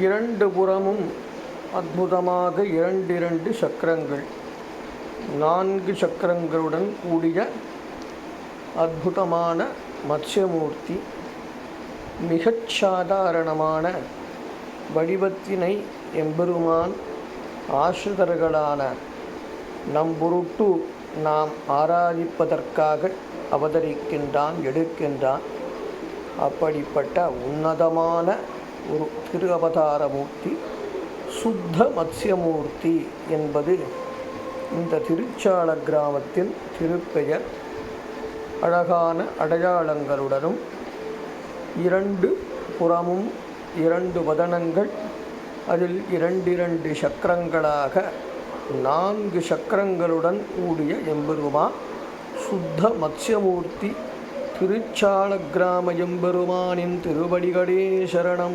இரண்டு புறமும் அற்புதமாக இரண்டிரண்டு சக்கரங்கள். நான்கு சக்கரங்களுடன் கூடிய அற்புதமான மத்ஸ்யமூர்த்தி மிகச் சாதாரணமான வடிவத்தினை எம்பெருமான் ஆசிரிதர்களான நம் பொருட்டு நாம் ஆராதிப்பதற்காக அவதரிக்கின்றான் எடுக்கின்றான். அப்படிப்பட்ட உன்னதமான ஒரு திரு அவதாரமூர்த்தி சுத்த மத்ஸ்யமூர்த்தி என்பது இந்த திருச்சாள கிராமத்தின் திருப்பெயர். அழகான அடையாளங்களுடனும் இரண்டு புறமும் இரண்டு வதனங்கள் அதில் இரண்டிரண்டு சக்கரங்களாக நான்கு சக்கரங்களுடன் கூடிய எம்பெருமா சுத்த மத்ஸ்யமூர்த்தி திருச்சாள கிராம எம்பெருமானின் திருவடிகளே சரணம்.